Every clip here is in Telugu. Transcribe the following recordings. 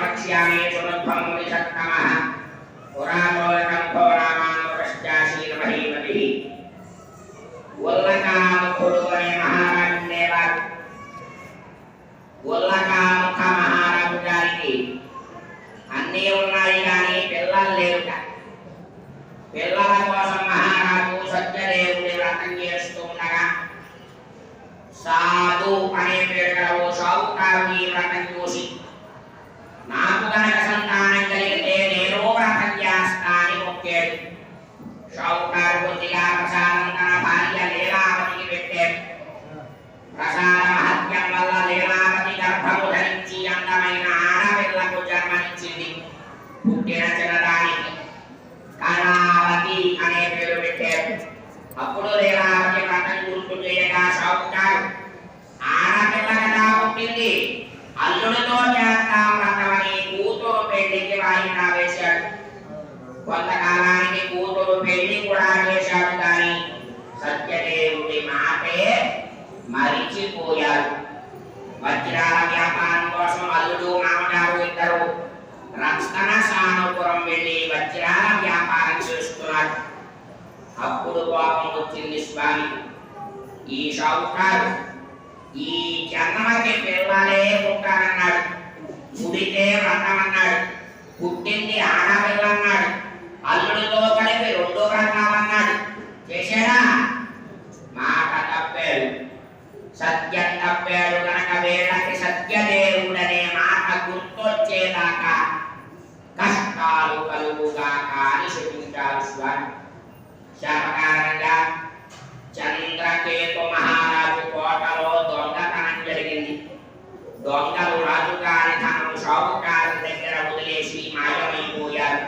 ప్రవక్ష్యామి సురధ్వం మునిషత్తమః పురాణోరకంభో రామానురశ్చాశీలమహీమతిः ఉల్లకాముఖుడు అనే మహారాజు ఉల్లకాముఖ మహారాజు గారికి అన్నీ ఉన్నాయి కానీ పిల్లలు లేరుట. పిల్లల కోసం మహారాజు సత్యదేవుడి వ్రతం చేస్తూ ఉండగా సాధు అనే పేరు ఓ షావుకారు ఈ వ్రతం చూసి నాకు గనక సంతానం కలిగితే నేను వ్రతం చేస్తా మొక్కాడు షావుకారు కొద్దిగా ప్రసాదం తన భార్య లీలావతికి పెట్టాడు ప్రసాద మహత్యం వల్ల లీలావతి గర్భము ధరించి అందమైన ఆడపిల్లకు జన్మనిచ్చింది పుట్టిన చిన్నదానికి కళావతి అనే పేరు పెట్టారు అప్పుడు లీలావతి వ్రతం గుర్తు చేయగా షావుకారు ఆడపిల్ల కదా పుట్టింది అల్లుడితో చేస్తాం మరిచిపోయారు వజ్రాల వ్యాపారం కోసం అల్లుడు మామగారు ఇద్దరు రక్షణ సానుపురం వెళ్ళి వజ్రాల వ్యాపారం చేస్తున్నారు. అప్పుడు కోపం వచ్చింది స్వామి. ఈ షావుకారు ఈ జన్మకి పిల్లలే పుట్టారన్నాడు. పుడితే వ్రతమన్నాడు. పుట్టింది ఆడపిల్లన్నాడు అల్లుడితో కలిపి రెండు వ్రతాలన్నాడు చేశాడా మాట తప్పాడు సత్యం తప్పాడు కనుక వీళ్ళకి సత్యదేవుడనే మాట గుర్తొచ్చేదాకా కష్టాలు కలుగుగాక అని శపించారు శాపకారణంగా చంద్రకేతు మహారాజు కోటలో దొంగతనం జరిగింది. దొంగలు రాజుగారి ధనం షావుకారి దగ్గర వదిలేసి మాయమైపోయారు.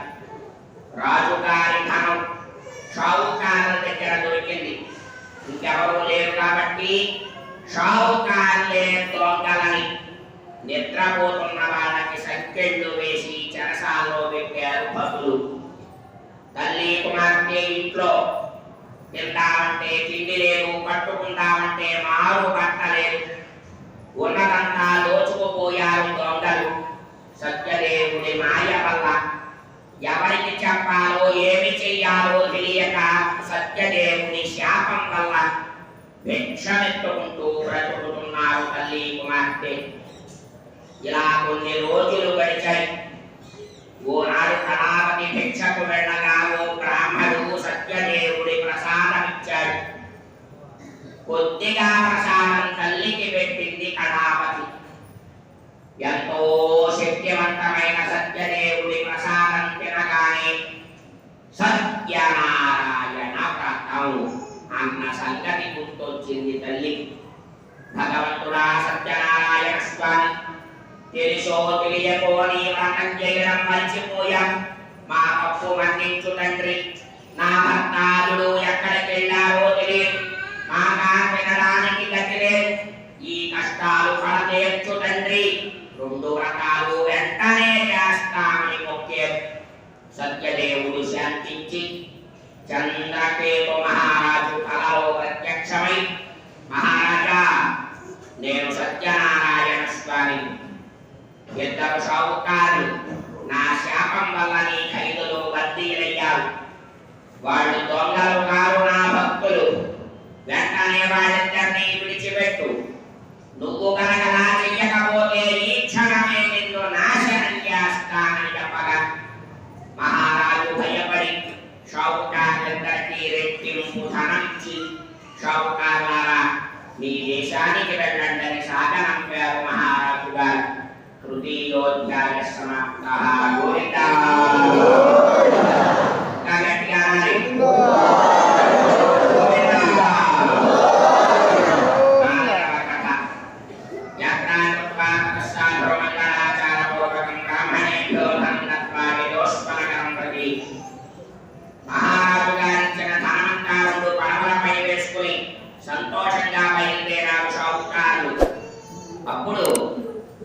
రాజుగారి ధనం షావుకారుల దగ్గర దొరికింది. ఇంకెవరూ లేరు కాబట్టి షావుకారులే దొంగలని నిద్రపోతున్న వాళ్ళకి సంఖ్యలు వేసి చెరసాల్లో పెట్టారు భక్తులు. తల్లి కుమార్తె ఇంట్లో తింటామంటే తిండి లేదు పట్టుకుంటామంటే మారు పట్టలేదు ఉన్నదంతా దోచుకుపోయారు దొంగలు. సత్యదేవుడి మాయ వల్ల ఎవరికి చెప్పాలో ఏమి చెయ్యాలో తెలియక సత్యదేవుని శాపం వల్ల భిక్షమెత్తుకుంటూ బ్రతుకుతున్నారు తల్లి కుమార్తె. ఇలా కొన్ని రోజులు గడిచాయి. ఓనాడు కళావతి భిక్షకు వెళ్ళగా ఓ బ్రాహ్మడు సత్యదేవుడి ప్రసాదమిచ్చాడు. కొద్దిగా ప్రసాదం తల్లికి పెట్టింది కళావతి ఎంతో శక్తివంతమైన సత్యదేవుడి ప్రసాదం తినగానే సత్యనారాయణ వ్రతం అన్న సంగతి గుర్తొచ్చింది తల్లి భగవంతుడా సత్యనారాయణ స్వామి తెలుసో తెలియకో నీ వ్రతం చేయడం మర్చిపోయాం మా తప్పు మన్నించు తండ్రి నా భర్తాదుడు ఎక్కడికి వెళ్ళారో తెలియదు మాగా తినడానికి గతి లేదు ఈ కష్టాలు పడతీర్చు తండ్రి రెండు వ్రతాలు వెంటనే చేస్తామని మొక్కారు సత్యదేవుడు శాంతించి చంద్రకేతు మహారాజు కలలో ప్రత్యక్షమై మహారాజా నేను సత్యనారాయణ స్వామి ఇద్దరు షావుకారు నా శాపం వల్ల నీ ఖైదులో బద్దీలయ్యారు వాళ్ళు దొంగలు కారు నా భక్తులు. వెంటనే వాళ్ళిద్దరినీ విడిచిపెట్టు. నువ్వు కనుక నా చెయ్యకపోతే ఈ క్షణమే నిన్ను నాశనం చేస్తానని చెప్పగా. మహారాజు భయపడి షావుకారులిద్దరికీ రెట్టింపు ధనంచి షావుకారులారా మీ దేశానికి వెళ్ళండి అని సాగనంపారు तृतीयोध्याय समाप्तः गोरिका సంతోషంగా బయలుదేరారు సౌకాలు అప్పుడు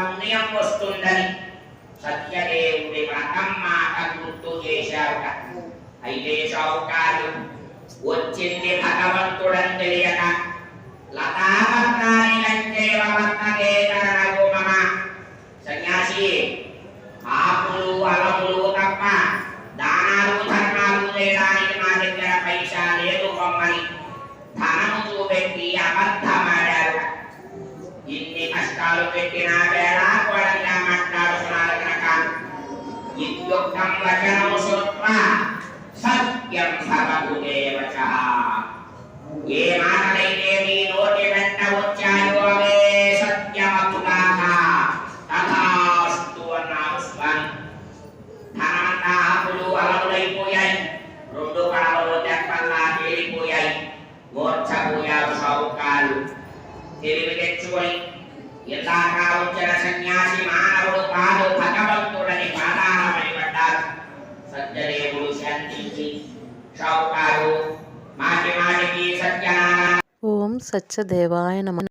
పుణ్యం వస్తుందని. సత్యదేవుడి వ్రతం మాట గుర్తు చేశావుట అయితే సౌకాలు వచ్చింది భగవంతుడని తెలియక లతామర్త ముఖ్యం సభకు చేయవచ ఏ మాటలైతే ఓం సత్యదేవాయ నమ